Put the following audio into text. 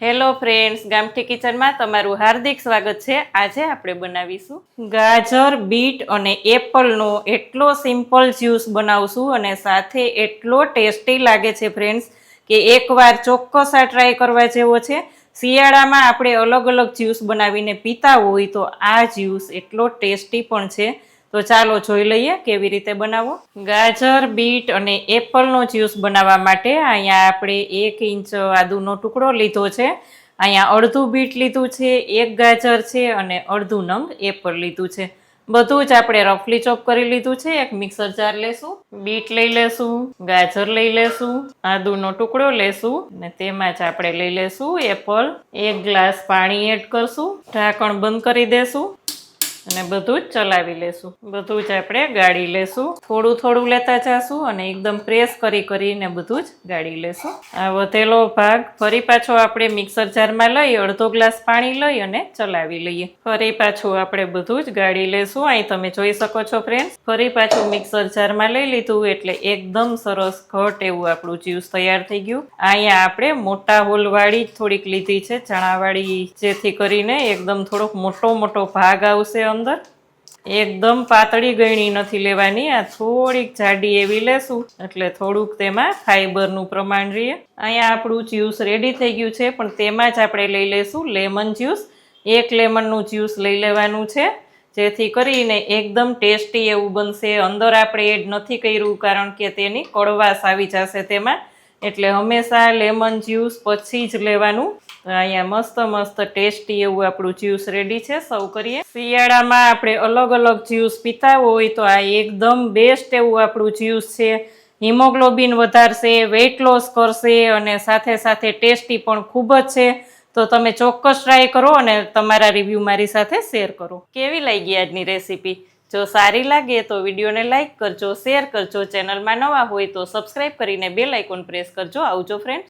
Hello friends ગામઠી કિચનમાં તમારું હાર્દિક સ્વાગત છે. આજે આપણે બનાવીશું ગાજર, બીટ અને એપલનો એટલો સિમ્પલ જ્યુસ બનાવશું અને સાથે એટલો ટેસ્ટી લાગે છે ફ્રેન્ડ્સ કે એકવાર ચોક્કસ આ ટ્રાય કરવા જેવો છે. શિયાળામાં આપણે અલગ અલગ જ્યુસ બનાવીને પીતા હોય તો આ જ્યુસ એટલો ટેસ્ટી પણ છે. તો ચાલો જોઈ લઈએ કેવી રીતે બનાવો ગાજર, બીટ અને એપલનો જ્યુસ બનાવવા માટે અહીંયા આપણે એક ઇંચ આદુનો ટુકડો લીધો છે. અહીંયા અડધું બીટ લીધું છે, એક ગાજર છે અને અડધું નંગ એપલ લીધું છે. બધું જ આપણે રફલી ચોપ કરી લીધું છે. એક મિક્સર જાર લેશું, બીટ લઈ લેશું, ગાજર લઈ લેશું, આદુનો ટુકડો લેશું અને તેમાં જ આપણે લઈ લેશું એપલ. એક ગ્લાસ પાણી એડ કરશું, ઢાંકણ બંધ કરી દેશું. અને બધું જ ચલાવી લેશું. બધું જ આપણે ગાળી લેશું. થોડું થોડું લેતા જાશું અને એકદમ પ્રેસ કરી કરીને બધું જ ગાળી લેશું. આ વધેલો ભાગ ફરી પાછો આપણે મિક્સર જારમાં લઈ, અડધો ગ્લાસ પાણી લઈ અને ચલાવી લઈએ. ફરી પાછું આપણે બધું જ ગાળી લેશું. અહીં તમે જોઈ શકો છો ફ્રેન્ડ્સ ફરી પાછું મિક્સર જારમાં લઈ લીધું એટલે એકદમ સરસ ઘટ એવું આપણું જ્યુસ તૈયાર થઈ ગયું. અહીંયા આપણે મોટા હોલવાળી થોડીક લીધી છે, ચણાવાળી, જેથી કરીને એકદમ થોડોક મોટો મોટો ભાગ આવશે અંદર. એકદમ પાતળી ગયણી નથી લેવાની, આ થોડીક જાડી એવી લેશું, એટલે થોડુંક તેમાં ફાઈબરનું પ્રમાણ રહીએ. અહીંયા આપણું જ્યુસ રેડી થઈ ગયું છે, પણ તેમાં જ આપણે લઈ લઈશું લેમન જ્યુસ. એક લેમનનું જ્યુસ લઈ લેવાનું છે, જેથી કરીને એકદમ ટેસ્ટી એવું બનશે. અંદર આપણે એડ નથી કર્યું, કારણ કે તેની કડવાશ આવી જશે તેમાં. એટલે હંમેશા લેમન જ્યુસ પછી જ લેવાનું. અહીંયા મસ્ત મસ્ત, ટેસ્ટી એવું આપણું જ્યુસ રેડી છે. સૌ કરીએ. શિયાળામાં આપણે અલગ અલગ જ્યુસ પીતા હોય તો આ એકદમ બેસ્ટ એવું આપણું જ્યુસ છે. હિમોગ્લોબિન વધારશે વેઇટ લોસ કરશે અને સાથે સાથે ટેસ્ટી પણ ખૂબ જ છે. તો તમે ચોક્કસ ટ્રાય કરો અને તમારા રિવ્યૂ મારી સાથે શેર કરો. કેવી લાગી આજની રેસીપી જો સારી લાગે તો વિડીયોને લાઇક કરજો શેર કરજો. ચેનલમાં નવા હોય તો સબસ્ક્રાઈબ કરીને બેલ આઇકોન પ્રેસ કરજો. આવજો ફ્રેન્ડ